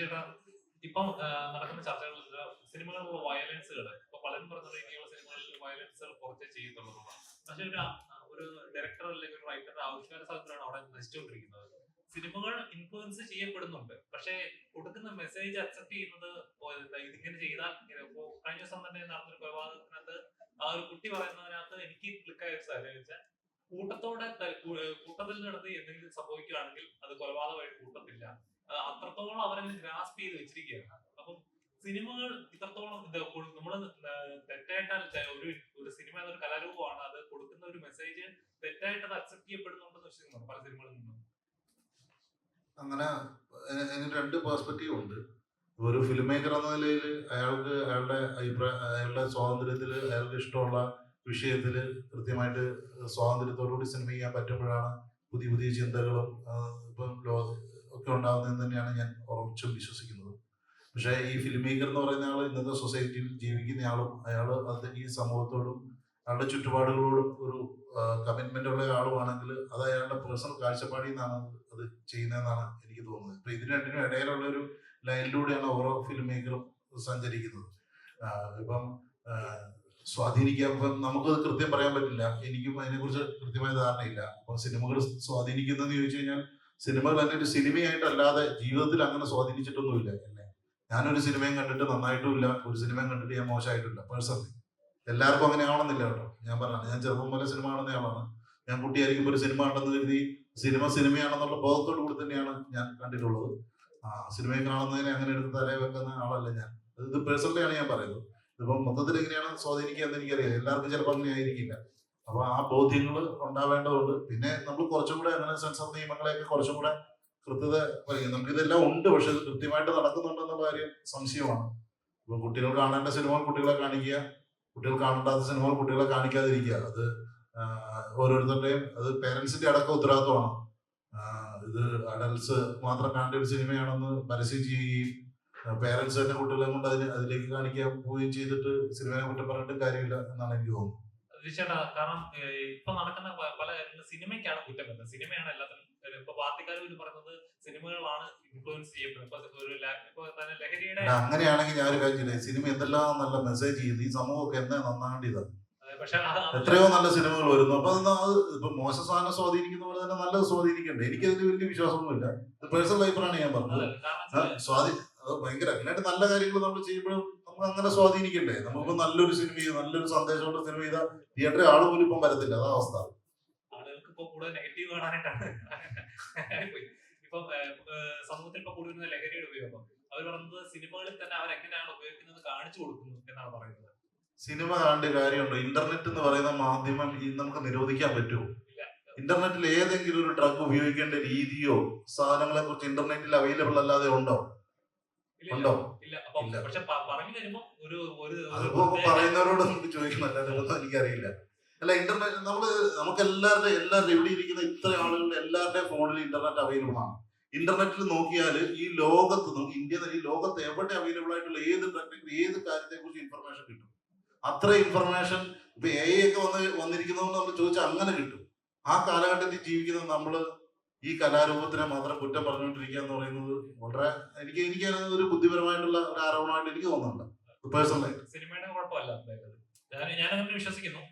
ചേട്ടാ ഇപ്പം നടക്കുന്ന ചർച്ചകളിൽ സിനിമകളിലുള്ള വയലൻസുകൾ ഇപ്പൊ പലരും പറഞ്ഞത് ഇനിയുള്ള സിനിമകളിൽ വയലൻസുകൾ കുറച്ചേ ചെയ്യുന്നുള്ളതാണ് പക്ഷെ ഒരു ഒരു ഡയറക്ടർ അല്ലെങ്കിൽ ഒരു റൈറ്ററുടെ ആവിഷ്കാര സ്ഥലത്തിലാണ് അവിടെ നശിച്ചുകൊണ്ടിരിക്കുന്നത്. സിനിമകൾ ഇൻഫ്ലുവൻസ് ചെയ്യപ്പെടുന്നുണ്ട്. പക്ഷേ കൊടുക്കുന്ന മെസ്സേജ് അക്സെപ്റ്റ് ചെയ്യുന്നത് ഇതിങ്ങനെ ചെയ്താൽ ഇപ്പോ കഴിഞ്ഞ ദിവസം തന്നെ നടന്നൊരു കൊലപാതകത്തിനകത്ത് ആ ഒരു കുട്ടി പറയുന്നതിനകത്ത് എനിക്ക് ക്ലിക്കായ ഒരു സാധനം വെച്ചാൽ കൂട്ടത്തോടെ കൂട്ടത്തിൽ നടന്ന് എന്തെങ്കിലും സംഭവിക്കുകയാണെങ്കിൽ അത് കൊലപാതകമായി കൂട്ടത്തില്ല. അത്രത്തോളം അവരങ്ങനെ ഗ്രാസ്പ് ചെയ്ത് വെച്ചിരിക്കുകയാണ്. അപ്പം സിനിമകൾ ഇത്രത്തോളം നമ്മൾ തെറ്റായിട്ട് ഒരു ഒരു സിനിമ എന്നൊരു കലാരൂപമാണ് അത് കൊടുക്കുന്ന ഒരു മെസ്സേജ് തെറ്റായിട്ട് അത് അക്സെപ്റ്റ് ചെയ്യപ്പെടുന്നുണ്ടെന്ന് വിശ്വസിക്കുന്നു പല സിനിമകളിൽ നിന്നും. അങ്ങനെ രണ്ട് പേഴ്സ്പെക്റ്റീവ് ഉണ്ട്. ഒരു ഫിലിം മേക്കർ എന്ന നിലയിൽ അയാൾക്ക് അയാളുടെ അഭിപ്രായ അയാളുടെ സ്വാതന്ത്ര്യത്തിൽ അയാൾക്ക് ഇഷ്ടമുള്ള വിഷയത്തിൽ കൃത്യമായിട്ട് സ്വാതന്ത്ര്യത്തോടുകൂടി സിനിമ ചെയ്യാൻ പറ്റുമ്പോഴാണ് പുതിയ പുതിയ ചിന്തകളും ഇപ്പം ലോ ഒക്കെ ഉണ്ടാകുന്നതെന്ന് തന്നെയാണ് ഞാൻ ഉറച്ചും വിശ്വസിക്കുന്നത്. പക്ഷേ ഈ ഫിലിം മേക്കർ എന്ന് പറയുന്ന ആൾ ഇന്നത്തെ സൊസൈറ്റിയിൽ ജീവിക്കുന്ന ആളും അയാൾ അത് ഈ സമൂഹത്തോടും അയാളുടെ ചുറ്റുപാടുകളോടും ഒരു കമ്മിറ്റ്മെന്റ് ഉള്ള ആളുമാണെങ്കിൽ അത് അയാളുടെ പേഴ്സണൽ കാഴ്ചപ്പാടിൽ നിന്നാണ് അത് ചെയ്യുന്നതെന്നാണ് എനിക്ക് തോന്നുന്നത്. ഇപ്പൊ ഇതിന് രണ്ടിനും ഇടയിലുള്ള ഒരു ലൈനിലൂടെയാണ് ഓരോ ഫിലിം മേക്കറും സഞ്ചരിക്കുന്നത്. ഇപ്പം സ്വാധീനിക്കാൻ ഇപ്പം നമുക്ക് കൃത്യം പറയാൻ പറ്റില്ല. എനിക്കും അതിനെക്കുറിച്ച് കൃത്യമായ ധാരണയില്ല. അപ്പം സിനിമകൾ സ്വാധീനിക്കുന്നതെന്ന് ചോദിച്ചു കഴിഞ്ഞാൽ സിനിമകൾ എന്നെ ഒരു സിനിമയായിട്ടല്ലാതെ ജീവിതത്തിൽ അങ്ങനെ സ്വാധീനിച്ചിട്ടൊന്നുമില്ല എന്നെ. ഞാനൊരു സിനിമയും കണ്ടിട്ട് നന്നായിട്ടുമില്ല ഒരു സിനിമയും കണ്ടിട്ട് ഞാൻ മോശമായിട്ടില്ല പേഴ്സണലി എല്ലാവർക്കും അങ്ങനെ ആവണമെന്നില്ല കേട്ടോ. ഞാൻ പറഞ്ഞത് ഞാൻ ചെറുപ്പം പോലെ സിനിമ കാണുന്ന ആളാണ്. ഞാൻ കുട്ടിയായിരിക്കുമ്പോൾ ഒരു സിനിമ ഉണ്ടെന്ന് കരുതി സിനിമ സിനിമയാണെന്നുള്ള ബോധത്തോടു കൂടി തന്നെയാണ് ഞാൻ കണ്ടിട്ടുള്ളത്. ആ സിനിമയെ കാണുന്നതിനെ അങ്ങനെ എടുത്ത് തലേ വെക്കുന്ന ആളല്ല ഞാൻ. ഇത് പേഴ്സണലിയാണ് ഞാൻ പറയുന്നത്. ഇതിപ്പം മൊത്തത്തിൽ എങ്ങനെയാണ് സ്വാധീനിക്കുക എന്ന് എനിക്കറിയാം എല്ലാവർക്കും ചിലപ്പോൾ അങ്ങനെ ആയിരിക്കില്ല. അപ്പൊ ആ ബോധ്യങ്ങൾ ഉണ്ടാവേണ്ടതുണ്ട്. പിന്നെ നമ്മൾ കുറച്ചും കൂടെ അങ്ങനെ സെൻസർ നിയമങ്ങളെയൊക്കെ കുറച്ചും കൂടെ കൃത്യത നമുക്ക് ഇതെല്ലാം ഉണ്ട് പക്ഷെ ഇത് കൃത്യമായിട്ട് നടക്കുന്നുണ്ടെന്നുള്ള കാര്യം സംശയമാണ്. ഇപ്പൊ കുട്ടികൾ കാണേണ്ട സിനിമകൾ കുട്ടികളെ കാണിക്കുക കുട്ടികൾ കാണേണ്ടാത്ത സിനിമകൾ കുട്ടികളെ കാണിക്കാതിരിക്കുക. അത് ഓരോരുത്തരുടെയും അത് പേരൻസിന്റെ അടക്കം ഉത്തരവാദിത്വമാണ്. ഇത് അഡൽസ് മാത്രം കാണേണ്ട ഒരു സിനിമയാണെന്ന് പരസ്യം ചെയ്യുകയും പേരൻസ് തന്നെ കുട്ടികളെ കൊണ്ട് അതിന് അതിലേക്ക് കാണിക്കാൻ പോവുകയും ചെയ്തിട്ട് സിനിമയെ കുറ്റം പറഞ്ഞിട്ട് കാര്യമില്ല എന്നാണ് എനിക്ക് തോന്നുന്നത്. തീർച്ചയായിട്ടും കാരണം ഇപ്പൊ നടക്കുന്ന പല കാര്യങ്ങളും സിനിമയ്ക്കാണ് കുറ്റം വരുന്നത്. സിനിമയാണ് എല്ലാത്തിനും ഇപ്പൊ പാർട്ടിക്കാർ പോലും പറയുന്നത് സിനിമകളാണ് ഇൻഫ്ലുവൻസ് ചെയ്യപ്പെടുന്നത് ഇപ്പൊ തന്നെ ലഹരിയുടെ അങ്ങനെയാണെങ്കിൽ ഞാൻ ഒരു കാര്യം സിനിമ എന്തെല്ലാം നല്ല മെസ്സേജ് ചെയ്യുന്നു ഈ സമൂഹമൊക്കെ എന്നാ നന്നാണ്ടിതാണ് പക്ഷെ എത്രയോ നല്ല സിനിമകൾ വരുന്നു. അപ്പൊ അത് ഇപ്പൊ മോശ സാധനം സ്വാധീനിക്കുന്ന പോലെ തന്നെ നല്ലത് സ്വാധീനിക്കണ്ടേ? എനിക്കതിൽ വലിയ വിശ്വാസമൊന്നുമില്ല. പേഴ്സണൽ ലൈഫിലാണ് ഞാൻ പറഞ്ഞത്. സ്വാധീ അത് ഭയങ്കര അങ്ങനെയായിട്ട് നല്ല കാര്യങ്ങൾ നമ്മൾ ചെയ്യുമ്പോഴും നമുക്ക് അങ്ങനെ സ്വാധീനിക്കണ്ടേ? നമുക്ക് നല്ലൊരു സിനിമ നല്ലൊരു സന്ദേശമുള്ള സിനിമ ചെയ്താൽ തിയേറ്ററിൽ ആൾ പോലും ഇപ്പം വരത്തില്ല. അതാ അവസ്ഥ. ആളുകൾക്ക് ഇപ്പൊ കൂടുതൽ നെഗറ്റീവ് കാണാനായിട്ടാണ്. ഇപ്പൊ സമൂഹത്തിൽ ഇപ്പൊ കൂടുതൽ ലഹരിയുടെ ഉപയോഗം. അവർ പറയുന്നത് സിനിമകളിൽ തന്നെ അവർ എങ്ങനെയാണ് ഉപയോഗിക്കുന്നത് കാണിച്ചു കൊടുക്കുന്നു എന്നാണ് പറയുന്നത്. സിനിമ കാണേണ്ട കാര്യമുണ്ടോ? ഇന്റർനെറ്റ് എന്ന് പറയുന്ന മാധ്യമം നമുക്ക് നിരോധിക്കാൻ പറ്റുമോ. ഇന്റർനെറ്റിൽ ഏതെങ്കിലും ഒരു ഡ്രഗ് ഉപയോഗിക്കേണ്ട രീതിയോ സാധനങ്ങളെ കുറിച്ച് ഇന്റർനെറ്റിൽ അവൈലബിൾ അല്ലാതെ ഉണ്ടോ? ഉണ്ടോ? ഇല്ല. പക്ഷെ പറഞ്ഞു വരുമ്പോ ഒരു ഒരു പറയുന്നവരോട് നമുക്ക് ചോദിക്കണമല്ല അതൊന്നും എനിക്കറിയില്ല. അല്ല ഇന്റർനെറ്റ് നമ്മൾ നമുക്ക് എല്ലാവരുടെയും എല്ലാവരുടെയും ഇവിടെ ഇരിക്കുന്ന ഇത്ര ആളുകളുടെ എല്ലാവരുടെയും ഫോണിൽ ഇന്റർനെറ്റ് അവൈലബിൾ ആണ്. ഇന്റർനെറ്റിൽ നോക്കിയാൽ ഈ ലോകത്ത് നമുക്ക് ഇന്ത്യ ഈ ലോകത്ത് എവിടെ അവൈലബിൾ ആയിട്ടുള്ള ഏത് ടെക്നിക്കൽ ഏത് കാര്യത്തെ കുറിച്ച് ഇൻഫർമേഷൻ കിട്ടും? അത്ര ഇൻഫർമേഷൻ ഇപ്പൊ എ ഐ ഒക്കെ വന്ന് വന്നിരിക്കുന്നതുകൊണ്ട് നമ്മൾ ചോദിച്ചാൽ അങ്ങനെ കിട്ടും. ആ കാലഘട്ടത്തിൽ ജീവിക്കുന്ന നമ്മൾ ഈ കലാരൂപത്തിനെ മാത്രം കുറ്റം പറഞ്ഞുകൊണ്ടിരിക്കുക എന്ന് പറയുന്നത് വളരെ എനിക്ക് എനിക്ക് ഒരു ബുദ്ധിപരമായിട്ടുള്ള ഒരു ആരോപണമായിട്ട് എനിക്ക് തോന്നുന്നുണ്ട്. പേഴ്സണലായിട്ട് സിനിമയുടെ കുഴപ്പമല്ല ഞാൻ ഞാൻ അങ്ങനെ വിശ്വസിക്കുന്നു.